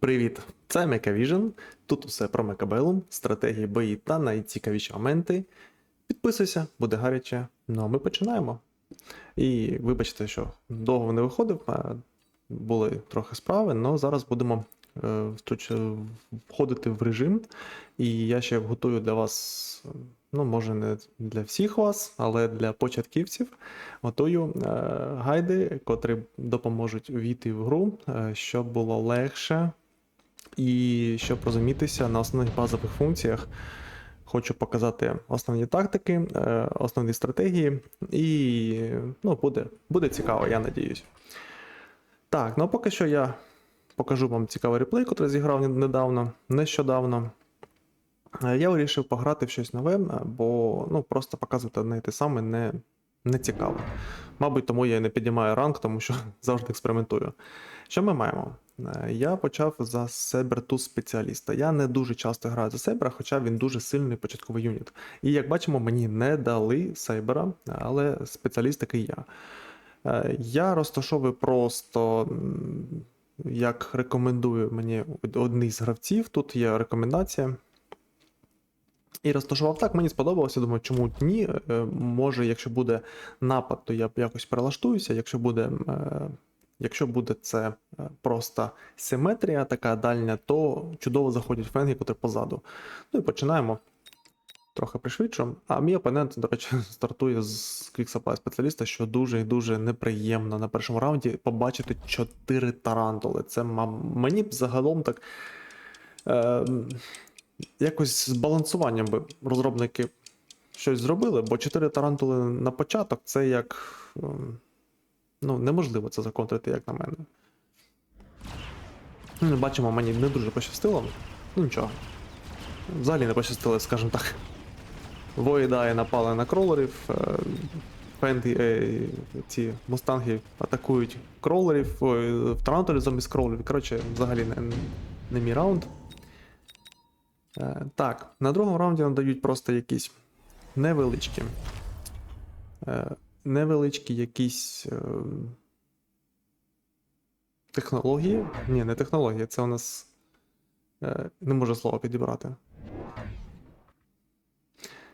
Привіт! Це Мекавіжн. Тут усе про Мекабелум, стратегії бої та найцікавіші моменти. Підписуйся, буде гаряче. Ну а ми починаємо. І вибачте, що довго не виходив, були трохи справи, але зараз будемо е, вструч- входити в режим. І я ще готую для вас, ну, може, не для всіх вас, але для початківців. Готую е, гайди, котрі допоможуть війти в гру, е, щоб було легше і щоб розумітися на основних базових функціях. Хочу показати основні тактики, е, основні стратегії, і ну, буде, буде цікаво, я надіюсь. Так, ну а поки що я покажу вам цікавий реплей, який зіграв недавно, нещодавно. Е, Я вирішив пограти в щось нове, е, бо ну, просто показувати одне і те саме не, не цікаво. Мабуть, тому я і не піднімаю ранг, тому що завжди експериментую. Що ми маємо? Е, Я почав за Себерту спеціаліста. Я не дуже часто граю за Сейбера, хоча він дуже сильний початковий юніт. І як бачимо, мені не дали Сейбера, але спеціаліст такий я. Я розташовую просто, як рекомендує мені одний з гравців. Тут є рекомендація. І розташував так, мені сподобалося. Думаю, чому ні? Е, Може, якщо буде напад, то я якось перелаштуюся. Якщо буде, е, якщо буде це е, просто симетрія, така дальня, то чудово заходять фенги, котрі позаду. Ну і починаємо. Трохи пришвидшуємо. А мій опонент, до речі, стартує з квіксапай спеціаліста, що дуже і дуже неприємно на першому раунді побачити 4 тарантули. Це мені б загалом так. Е, якось з балансуванням би розробники щось зробили, бо 4 тарантули на початок це як. ем, Ну, неможливо це законтрити, як на мене. Ну, Бачимо, мені не дуже пощастило. Ну нічого. Взагалі не пощастило, скажімо так. Воїдаї напали на кролерів. е, Фенді, е, ці мустанги атакують кролерів, в тарантулі замість кролерів. Коротше, взагалі не, не мій раунд. Е, Так, на другому раунді надають просто якісь невеличкі. е, Невеличкі якісь е, технології. Ні, не технології, це у нас. Не можу слово підібрати.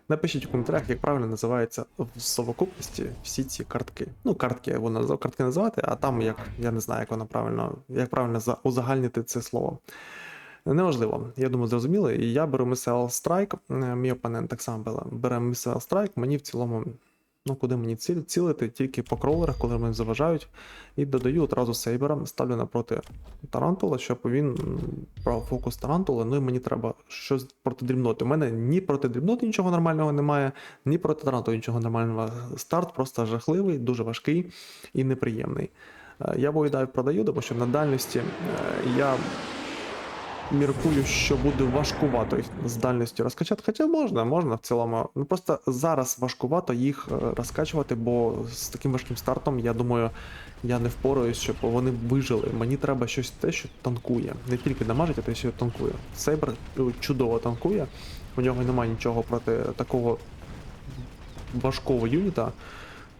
Напишіть в коментарях, як правильно називається в совокупності всі ці картки. Ну, картки вона картки називати, а там як я не знаю, як воно правильно, як правильно узагальнити це слово. Неважливо, я думаю, зрозуміло. Я беру Missile Strike, е, мій опонент так само бере- Missile Strike, мені в цілому, ну куди мені цілити, тільки по кролерах, коли мені заважають. І додаю одразу сейбера, ставлю напроти Тарантула, щоб він брав фокус Тарантула. Ну і мені треба щось проти дрібноти. У мене ні проти дрібноти нічого нормального немає, ні проти Тарантула нічого нормального. Старт просто жахливий, дуже важкий і неприємний. Е, Я воїдаю продаю, тому що на дальності е, я міркую, що буде важкувато їх з дальністю розкачати. Хоча можна, можна в цілому. Ну просто зараз важкувато їх е, розкачувати, бо з таким важким стартом, я думаю, я не впораюсь, щоб вони вижили. Мені треба щось те, що танкує. Не тільки дамажить, а те, що танкує. Сейбер е, чудово танкує. У нього немає нічого проти такого важкого юніта.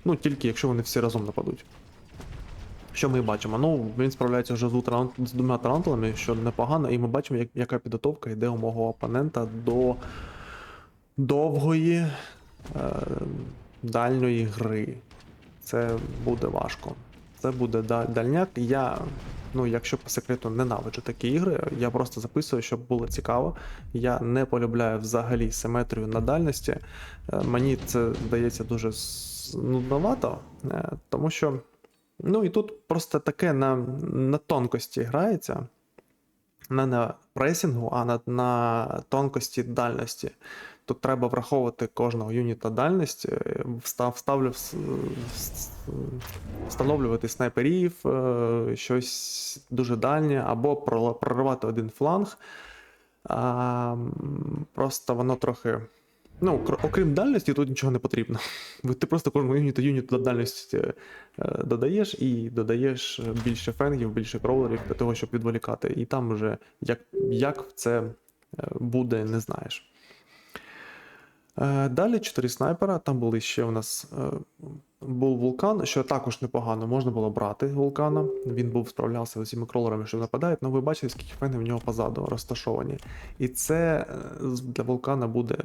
Ну, тільки якщо вони всі разом нападуть. Що ми бачимо? Ну, він справляється вже з, двох з двома тарантулами, що непогано, і ми бачимо, як, яка підготовка йде у мого опонента до довгої е, дальньої гри. Це буде важко. Це буде дальняк. Я, ну, якщо по секрету ненавиджу такі ігри, я просто записую, щоб було цікаво. Я не полюбляю взагалі симетрію на дальності. Е, Мені це здається дуже нудновато, е, тому що. Ну і тут просто таке на, на тонкості грається. Не на пресінгу, а на, на тонкості дальності. Тут треба враховувати кожного юніта дальність, е, встав, вставлю, вс- вс- встановлювати снайперів, е, щось дуже дальнє, або проривати один фланг. Просто воно трохи. Ну, окрім дальності, тут нічого не потрібно. Ти просто кожному юніту юніту дальність е, е, додаєш і додаєш більше фенгів, більше кроулерів для того, щоб відволікати. І там вже як, як це е, буде, не знаєш. Е, Далі 4 снайпера. Там були ще у нас е, був вулкан, що також непогано. Можна було брати вулкана. Він був справлявся з усіма кролерами, що нападають. Ну ви бачите, скільки фени в нього позаду розташовані. І це е, для вулкана буде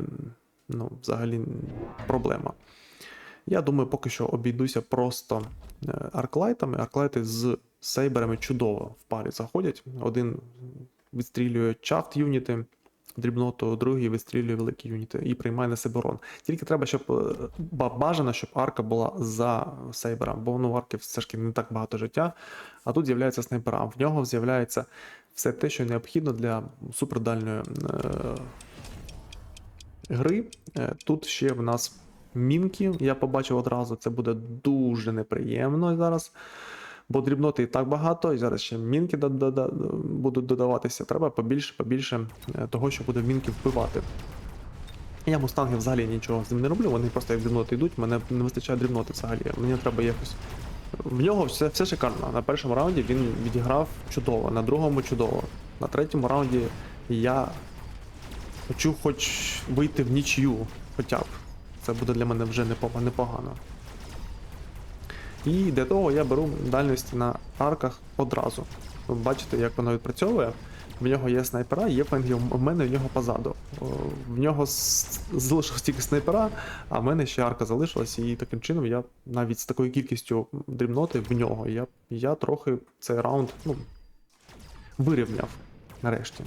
ну, взагалі проблема. Я думаю, поки що обійдуся просто е, арклайтами. Арклайти з сейберами чудово в парі заходять. Один відстрілює чафт юніти, дрібноту, другий відстрілює великі юніти і приймає на себе урон. Тільки треба, щоб е, бажано, щоб арка була за сейбером, бо ну, у арки все ж таки не так багато життя. А тут з'являється снайпера. В нього з'являється все те, що необхідно для супердальної е, гри. Е, Тут ще в нас мінки. Я побачив одразу, це буде дуже неприємно зараз. Бо дрібноти і так багато, і зараз ще мінки будуть додаватися. Треба побільше, побільше е, того, що буде мінки вбивати. Я мустанги взагалі нічого з ним не роблю, вони просто як дрібноти йдуть, мене не вистачає дрібноти взагалі. Мені треба якось. В нього все, все шикарно. На першому раунді він відіграв чудово, на другому чудово. На третьому раунді я хочу хоч вийти в нічю, хоча б. Це буде для мене вже непогано. І для того я беру дальності на арках одразу. Ви бачите, як воно відпрацьовує. В нього є снайпера, є фенгі, у мене в нього позаду. В нього залишилось тільки снайпера, а в мене ще арка залишилась, і таким чином я навіть з такою кількістю дрібноти в нього я, я трохи цей раунд ну, вирівняв нарешті.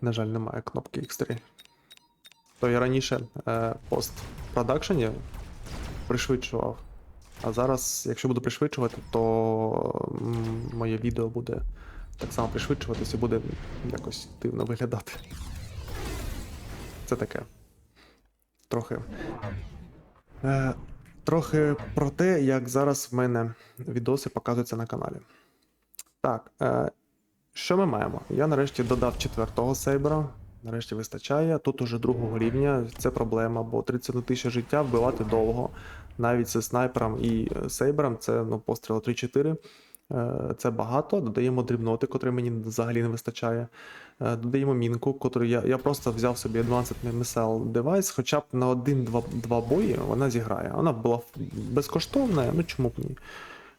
На жаль, немає кнопки X3. То я раніше е, пост-продакшені пришвидшував. А зараз, якщо буду пришвидшувати, то моє відео буде так само пришвидшуватися і буде якось дивно виглядати. Це таке. Трохи. Е, трохи про те, як зараз в мене відоси показуються на каналі. Так, е, що ми маємо? Я нарешті додав четвертого сейбера. Нарешті вистачає. Тут уже другого рівня. Це проблема, бо 31 тисяча життя вбивати довго. Навіть зі снайпером і е, сейбером це ну, постріли 3-4. Е, Це багато. Додаємо дрібноти, котрі мені взагалі не вистачає. Е, Додаємо мінку, котру я, я просто взяв собі Advanced Missile девайс, хоча б на один-два бої вона зіграє. Вона була безкоштовна, ну чому б ні.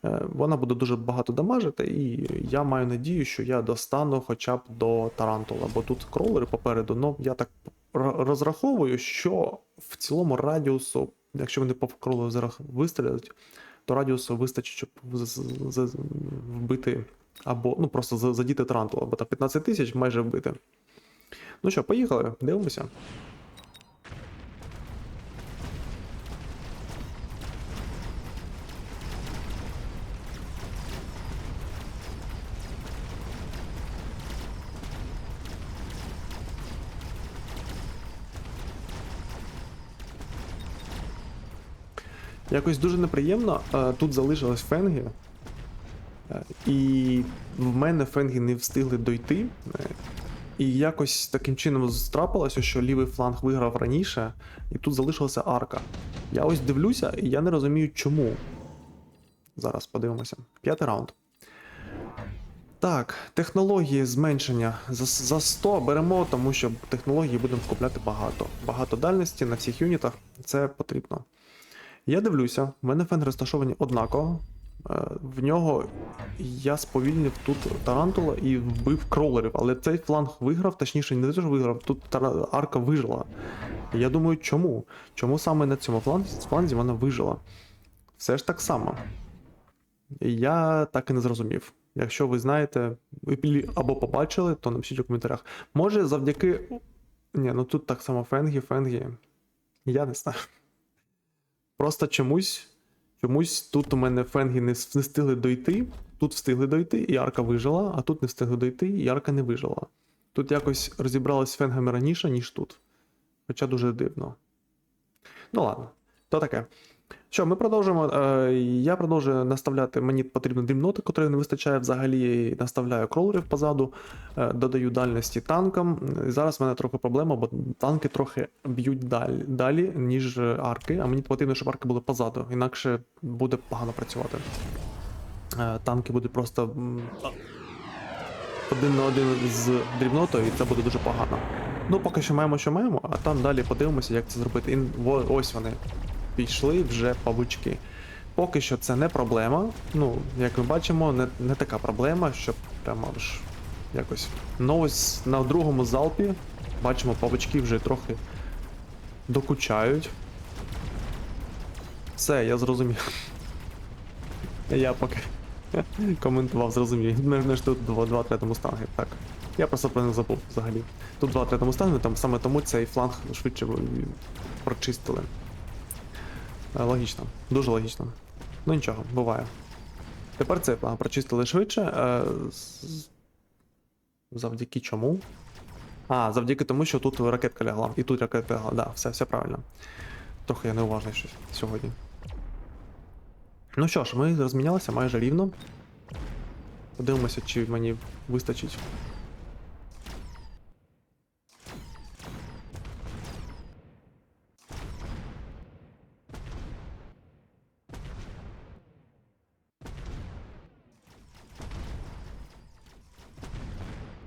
Е, Вона буде дуже багато дамажити, і я маю надію, що я достану хоча б до Тарантула, бо тут кролери попереду. Ну я так розраховую, що в цілому радіусу, якщо вони по кролеру зараз вистрілять, то радіусу вистачить, щоб вбити або ну просто за- задіти Тарантула, бо там 15 тисяч майже вбити. Ну що, поїхали, дивимося. Якось дуже неприємно. Тут залишились фенги. е, І в мене фенги не встигли дойти. е, І якось таким чином страпилося, що лівий фланг виграв раніше, і тут залишилася арка. Я ось дивлюся, і я не розумію, чому. Зараз подивимося. П'ятий раунд. Так, технології зменшення за, за 100 беремо, тому що технології будемо купляти багато. Багато дальності на всіх юнітах це потрібно. Я дивлюся, в мене фен розташовані однаково. Е, В нього я сповільнив тут Тарантула і вбив кролерів, але цей фланг виграв, точніше, не що виграв, тут арка вижила. Я думаю, чому? Чому саме на цьому фланзі, вона вижила? Все ж так само. Я так і не зрозумів. Якщо ви знаєте, або побачили, то напишіть у коментарях. Може, завдяки. Ні, ну тут так само фенгі, фенгі. Я не знаю. Просто чомусь, чомусь тут у мене фенги не, встигли дойти, тут встигли дойти, і арка вижила, а тут не встигли дойти, і арка не вижила. Тут якось розібралась з фенгами раніше, ніж тут. Хоча дуже дивно. Ну ладно, то таке. Що, ми продовжуємо. Е, я продовжую наставляти. Мені потрібно дрібноти, котрих не вистачає взагалі. Наставляю кролерів позаду, е, додаю дальності танкам. Зараз в мене трохи проблема, бо танки трохи б'ють далі, далі ніж арки, а мені потрібно, щоб арки були позаду, інакше буде погано працювати. Е, Танки будуть просто. один на один з дрібнотою, і це буде дуже погано. Ну, поки що маємо, що маємо, а там далі подивимося, як це зробити. Ось вони пішли вже павучки. Поки що це не проблема. Ну, як ми бачимо, не, не така проблема, щоб прямо аж якось. Ну ось на другому залпі бачимо, павучки вже трохи докучають. Все, я зрозумів. Я поки коментував, зрозумів. Ми ж тут два, два третьому станги. Так. Я просто про них забув взагалі. Тут два третьому станги, там саме тому цей фланг швидше прочистили. Е, Логічно, дуже логічно. Ну нічого, буває. Тепер план прочистили швидше. е, Завдяки чому? А, завдяки тому, що тут ракетка лягла. І тут ракетка лягла. Да, все, все правильно. Трохи я неуважний щось сьогодні. Ну що ж, ми розмінялися майже рівно. Подивимося, чи мені вистачить.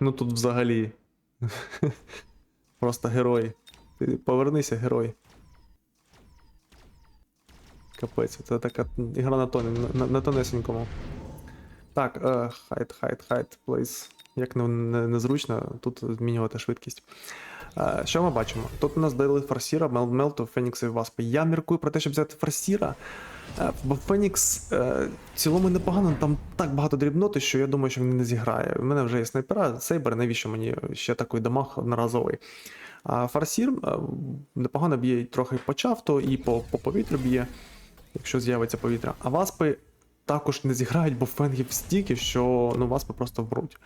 Ну тут взагалі. Просто герой. Ти повернися, герой. Капець, це така ігра на тоні, на, на тонесенькому. Так, хайт, хайт, хайт, плейс. Як не, не, незручно тут змінювати швидкість. Що ми бачимо? Тут у нас дали форсіра, мел, мелту, Фенікса і Васпи. Я міркую про те, щоб взяти форсіра. Е, бо Фенікс е, в цілому непогано, там так багато дрібноти, що я думаю, що він не зіграє. У мене вже є снайпера, сейбер, навіщо мені ще такий дамаг одноразовий. А форсір е, непогано б'є трохи по чафту і по, по повітрю б'є, якщо з'явиться повітря. А васпи також не зіграють, бо фенгів стільки, що ну, васпи просто вмруть.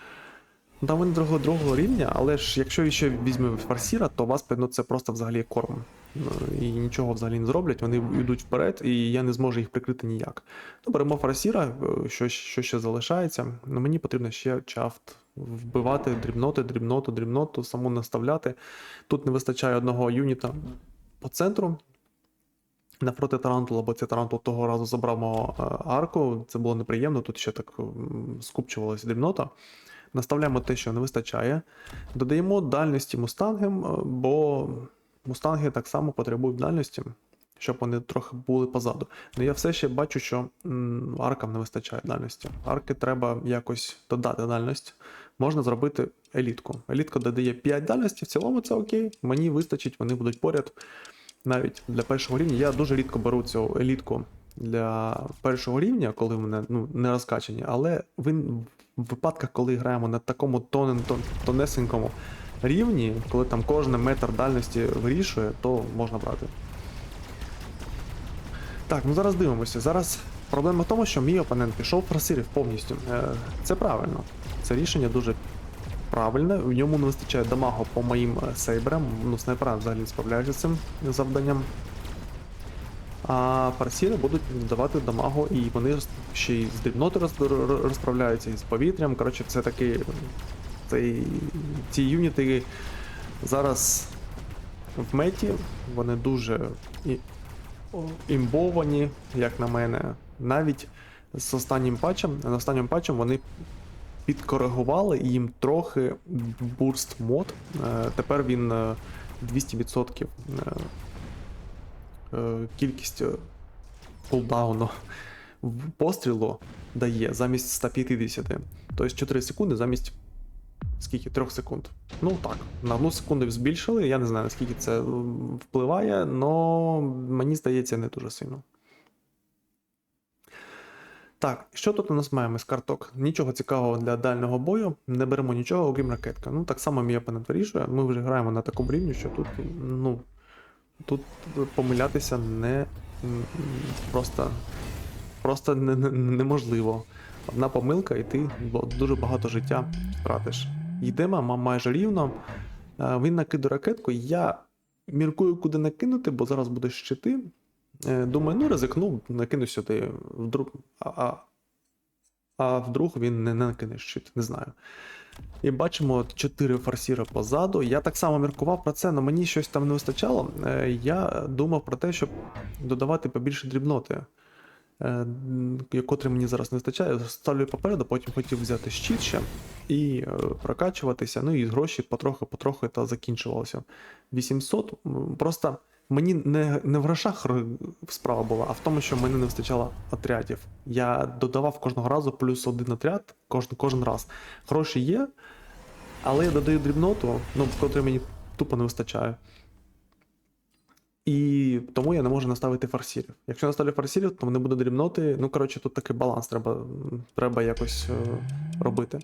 Ну, Там вони другого другого рівня, але ж якщо ще візьмемо форсіра, то васпи ну, це просто взагалі корм. Ну, І нічого взагалі не зроблять, вони йдуть вперед, і я не зможу їх прикрити ніяк. Ну, беремо форсіра, е, що, що ще залишається. Ну, мені потрібно ще чафт вбивати, дрібноти, дрібноту, дрібноту, саму наставляти. Тут не вистачає одного юніта по центру. Навпроти Тарантула, бо цей Тарантул того разу забрав мого е, арку. Це було неприємно, тут ще так скупчувалася дрібнота. Наставляємо те, що не вистачає. Додаємо дальності мустангам, е, бо мустанги так само потребують дальності, щоб вони трохи були позаду. Ну я все ще бачу, що аркам не вистачає дальності. Арки треба якось додати дальність. Можна зробити елітку. Елітка додає 5 дальності, в цілому це окей. Мені вистачить, вони будуть поряд. Навіть для першого рівня я дуже рідко беру цю елітку для першого рівня, коли в мене ну, не розкачані, але він в випадках, коли граємо на такому тон, тонесенькому рівні, коли там кожен метр дальності вирішує, то можна брати. Так, ну зараз дивимося. Зараз проблема в тому, що мій опонент пішов просирів повністю. Е, Це правильно. Це рішення дуже правильне. В ньому не вистачає дамагу по моїм е, сейберам. Ну, снайпера взагалі не справляються з цим завданням. А парсіри будуть давати дамагу, і вони ще й з дрібноти розправляються, і з повітрям. Коротше, це такий. Цей, ці юніти зараз в меті, вони дуже імбовані, як на мене. Навіть з останнім патчем, останнім патчем вони підкоригували їм трохи бурст мод. Е, Тепер він е, 200% е, кількість е, кулдауну пострілу дає замість 150. Тобто 4 секунди замість скільки? 3 секунд. Ну так, на одну секунду збільшили. Я не знаю, наскільки це впливає, але мені здається, не дуже сильно. Так, що тут у нас маємо з карток? Нічого цікавого для дальнього бою, не беремо нічого, окрім ракетка. Ну, так само мій опонент вирішує. Ми вже граємо на такому рівні, що тут, ну, тут помилятися не просто, просто не, не- неможливо. Одна помилка, і ти дуже багато життя втратиш. Йдемо ма- майже рівно. Е, Він накидає ракетку. Я міркую, куди накинути, бо зараз буде щити. Е, Думаю, ну ризикну, накину сюди. Вдруг, а, а, а вдруг він не накине щит, не знаю. І бачимо 4 форсіра позаду. Я так само міркував про це, але мені щось там не вистачало. Е, Я думав про те, щоб додавати побільше дрібноти. е, м, котрий мені зараз не вистачає. Ставлю попереду, потім хотів взяти щит ще і е, прокачуватися. Ну і гроші потрохи-потрохи та закінчувалося. 800. Просто мені не, не в грошах справа була, а в тому, що мені не вистачало отрядів. Я додавав кожного разу плюс один отряд кожен, кожен раз. Гроші є, але я додаю дрібноту, ну, котрої мені тупо не вистачає. І тому я не можу наставити фарсірів. Якщо наставлю фарсірів, то не буде дрібноти. Ну, коротше, тут такий баланс треба, треба якось е, робити.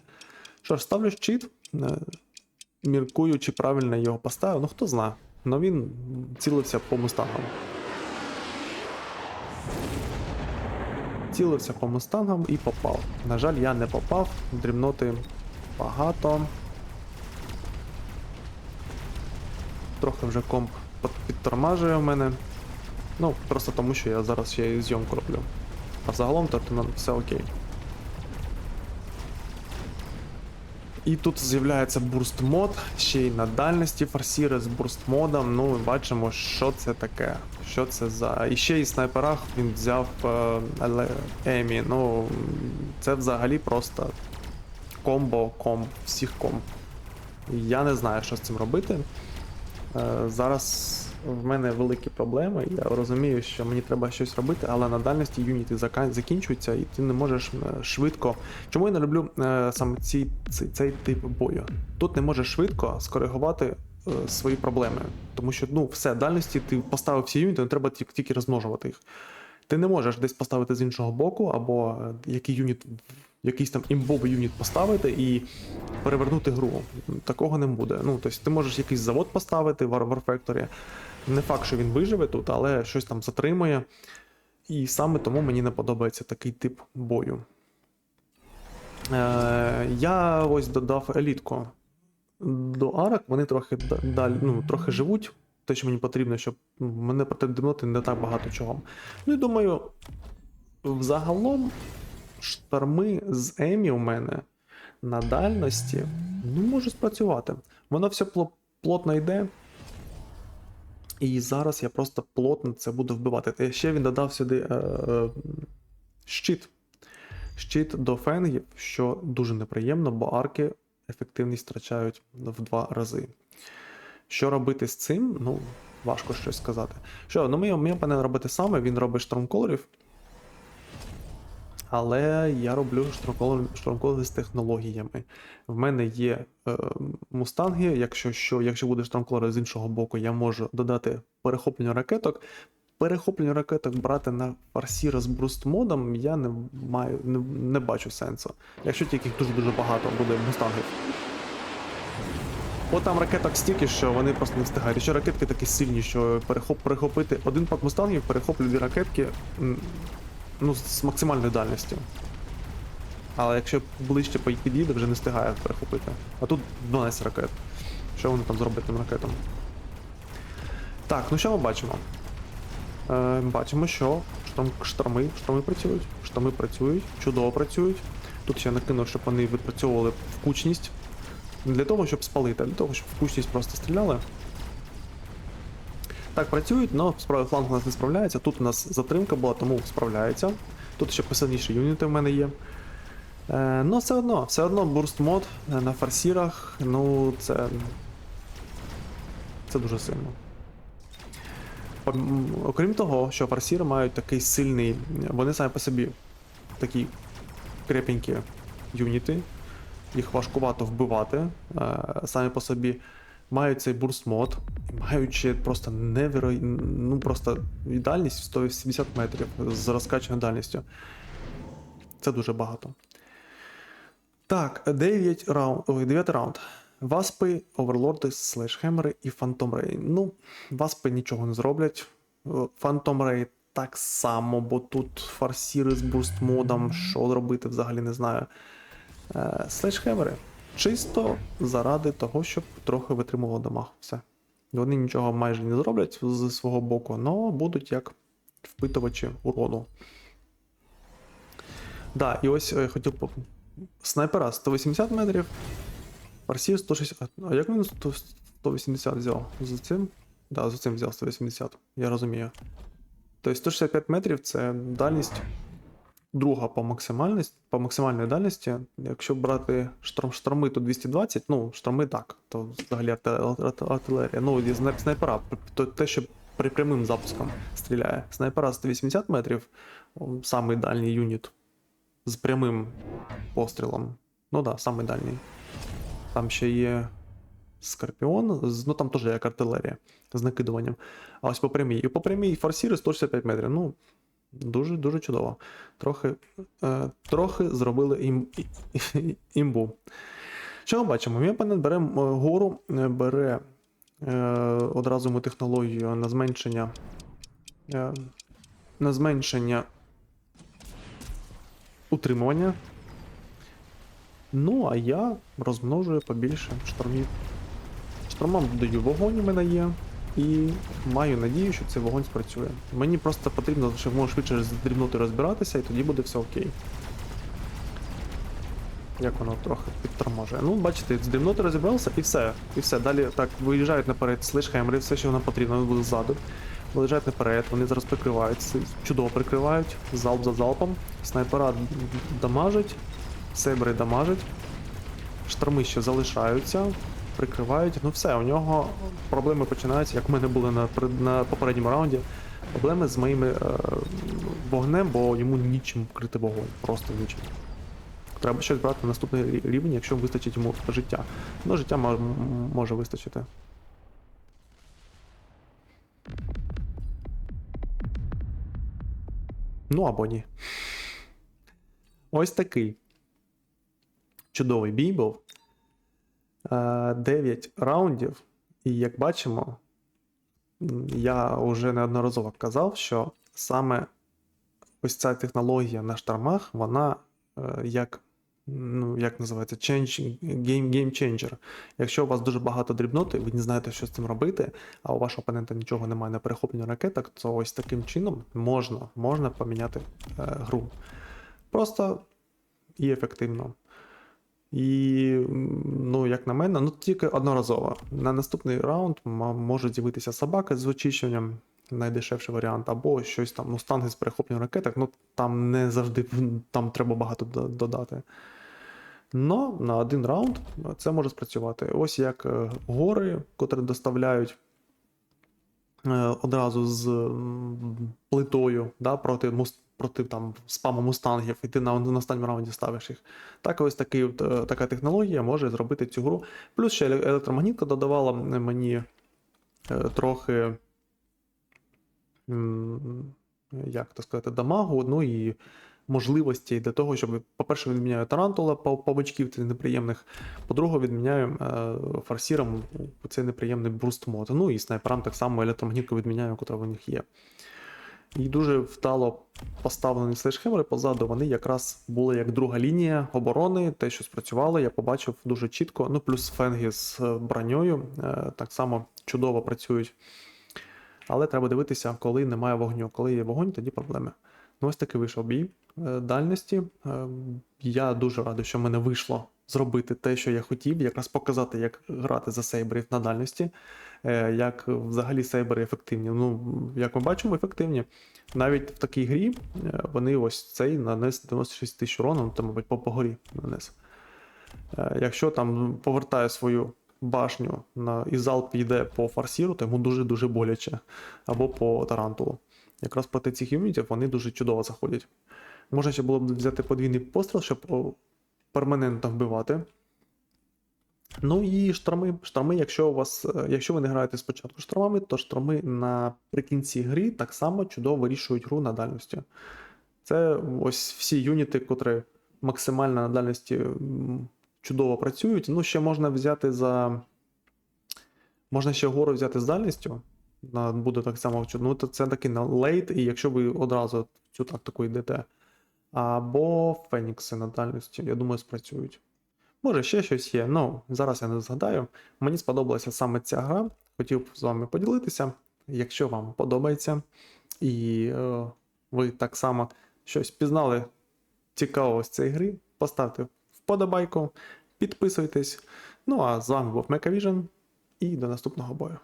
Що ж, ставлю щит. Е, міркую, чи правильно його поставив. Ну, хто знає. Ну він цілився по мустангам. Цілився по мустангам і попав. На жаль, я не попав. Дрібноти багато. Трохи вже комп підтормажує в мене. Ну, просто тому, що я зараз ще і зйомку роблю. А взагалом то все окей. І тут з'являється бурст мод, ще й на дальності форсіри з бурст модом. Ну, ми бачимо, що це таке. Що це за. І ще в снайперах він взяв е, Емі. Ну, це взагалі просто комбо, комб, всіх комб. Я не знаю, що з цим робити. Е, Зараз в мене великі проблеми. Я розумію, що мені треба щось робити, але на дальності юніти закінчуються, і ти не можеш е, швидко. Чому я не люблю е, саме ці, цей, цей тип бою? Тут не можеш швидко скоригувати е, свої проблеми. Тому що ну, все, дальності ти поставив всі юніти, не треба тільки, розмножувати їх. Ти не можеш десь поставити з іншого боку, або який юніт, якийсь там імбовий юніт поставити і перевернути гру. Такого не буде. Ну, тобто ти можеш якийсь завод поставити в War Factory. Не факт, що він виживе тут, але щось там затримує. І саме тому мені не подобається такий тип бою. Е, я ось додав елітку. До арок вони трохи далі, ну, трохи живуть. Те, що мені потрібно, щоб мене протидимнути не так багато чого. Ну і думаю, взагалом шторми з Емі у мене на дальності ну, може спрацювати. Воно все плотно йде. І зараз я просто плотно це буду вбивати. Та ще він додав сюди е, е, щит. Щит до фенгів, що дуже неприємно, бо арки ефективність втрачають в два рази. Що робити з цим? Ну, важко щось сказати. Що, ну мій, пане робити саме, він робить штурмколерів. Але я роблю штурмколери з технологіями. В мене є е, мустанги. Якщо що, якщо буде штурмколер з іншого боку, я можу додати перехоплення ракеток. Перехоплення ракеток брати на фарсіра з бруст модом я не маю, не, не бачу сенсу. Якщо тільки дуже-дуже багато буде мустангів. От там ракеток стільки, що вони просто не встигають. Ще ракетки такі сильні, що перехоп, перехопити один пак мустангів, перехоплює дві ракетки ну, з максимальною дальністю. Але якщо ближче під'їде, вже не встигає перехопити. А тут 12 ракет. Що вони там зроблять тим ракетам? Так, ну що ми бачимо? Е, бачимо, що шторм, шторми, шторми працюють. Шторми працюють, чудово працюють. Тут ще накинув, щоб вони відпрацьовували в кучність. Не для того, щоб спалити, а для того, щоб в просто стріляли. Так, працюють, але справа фланг у нас не справляється. Тут у нас затримка була, тому справляється. Тут ще посильніші юніти в мене є. Е, ну, все одно, все одно бурст мод е, на фарсірах, ну це. Це дуже сильно. Окрім того, що фарсіри мають такий сильний. Вони самі по собі такі крепенькі юніти, їх важкувато вбивати. е, Самі по собі мають цей бурст мод, ще просто неверо... ну просто дальність в 180 метрів з розкачаною дальністю. Це дуже багато. Так, 9 раунд, ой, 9 раунд. Васпи, оверлорди, слешхемери і Фантом Рей. Ну, васпи нічого не зроблять. Фантом Рей так само, бо тут фарсіри з бурст модом, що робити взагалі не знаю. Е, Слешхемери. Чисто заради того, щоб трохи витримувало дамаг. Все. Вони нічого майже не зроблять з свого боку, але будуть як впитувачі урону. Да, і ось е, хотів по... Снайпера 180 метрів, Фарсір 160. А як він 180 взяв? За цим? Да, за цим взяв 180. Я розумію. Тобто 165 метрів це дальність друга по максимальності, по максимальної дальності. Якщо брати шторм, шторми, то 220, ну, шторми так, то взагалі артилерія. Ну, снайпера, то те, що при прямим запуском стріляє. Снайпера 180 метрів, самий дальній юніт з прямим пострілом. Ну так, да, самий дальній. Там ще є Скорпіон, ну там теж як артилерія з накидуванням. А ось по прямій. І по прямій форсіри 165 метрів. Ну, дуже дуже чудово. Трохи, е, трохи зробили ім, імбу. Що ми бачимо? Мій опонент бере гору, е, бере е, одразу ми технологію на зменшення. Е, на зменшення утримування. Ну, а я розмножую побільше штормів. Штормам додаю вогонь у мене є. І маю надію, що цей вогонь спрацює. Мені просто потрібно, щоб можна швидше з дрібноти розбиратися, і тоді буде все окей. Як воно трохи підторможує. Ну, бачите, з дрібноти розібрався і все. І все. Далі так виїжджають наперед, слишхемери, все, що нам потрібно, вони будуть ззаду. Виїжджають наперед, вони зараз прикривають, с- чудово прикривають, залп за залпом. Снайпера дамажать, сейбери дамажать, шторми ще залишаються, прикривають. Ну все, у нього проблеми починаються, як в мене були на, на попередньому раунді. Проблеми з моїм е, вогнем, бо йому нічим вкрити вогонь. Просто нічим. Треба щось брати на наступний рівень, якщо вистачить йому життя. Ну, життя мож- може вистачити. Ну або ні. Ось такий чудовий бій був. 9 раундів, і як бачимо, я вже неодноразово казав, що саме ось ця технологія на штормах, вона е, як, ну, як називається, change, game, game changer. Якщо у вас дуже багато дрібноти, ви не знаєте, що з цим робити, а у вашого опонента нічого немає на перехопленні ракеток, то ось таким чином можна, можна поміняти е, гру. Просто і ефективно. І, ну, як на мене, ну тільки одноразово. На наступний раунд може з'явитися собака з очищенням, найдешевший варіант, або щось там, ну, станги з перехопленням ракеток, ну там не завжди там треба багато додати. Но на один раунд це може спрацювати. Ось як е, гори, котрі доставляють е, одразу з плитою да, проти, мус- проти там, спаму мустангів, і ти на, на останньому раунді ставиш їх. Так, ось такий, е, така технологія може зробити цю гру. Плюс ще еле- електромагнітка додавала мені е, трохи. Як то сказати, дамагу, ну і можливості для того, щоб, по-перше, відміняю тарантула по павичків цих неприємних, по-друге, відміняю е, форсіром цей неприємний бруст мод. Ну і снайперам так само електромагнітку відміняю, котра в них є. І дуже вдало поставлені слешхемери позаду, вони якраз були як друга лінія оборони, те, що спрацювало, я побачив дуже чітко. Ну, плюс фенги з е, броньою е, так само чудово працюють. Але треба дивитися, коли немає вогню. Коли є вогонь, тоді проблеми. Ну, ось такий вийшов бій е, дальності. Я дуже радий, що в мене вийшло зробити те, що я хотів, якраз показати, як грати за сейберів на дальності, е, як взагалі сейбери ефективні. Ну, як ми бачимо, ефективні. Навіть в такій грі е, вони ось цей нанес 96 тисяч урону, ну, то, мабуть, по, по горі нанес. Е, Якщо там повертає свою башню на, і залп йде по форсіру, то йому дуже-дуже боляче. Або по тарантулу. Якраз проти цих юнітів вони дуже чудово заходять. Можна ще було б взяти подвійний постріл, щоб перманентно вбивати. Ну і шторми. Шторми, якщо у вас, е, якщо ви не граєте спочатку штормами, то шторми наприкінці гри так само чудово вирішують гру на дальності. Це ось всі юніти, котрі максимально на дальності чудово працюють. Ну, ще можна взяти за. Можна ще гору взяти з дальністю. Буде так само. Ну, це такий на лейт, і якщо ви одразу цю тактику йдете. Або Фенікси на дальності, я думаю, спрацюють. Може, ще щось є. Ну, зараз я не згадаю. Мені сподобалася саме ця гра. Хотів з вами поділитися. Якщо вам подобається, і е, ви так само щось пізнали цікавого з цієї гри, поставте вподобайку, підписуйтесь. Ну а з вами був Мекавіжн і до наступного бою.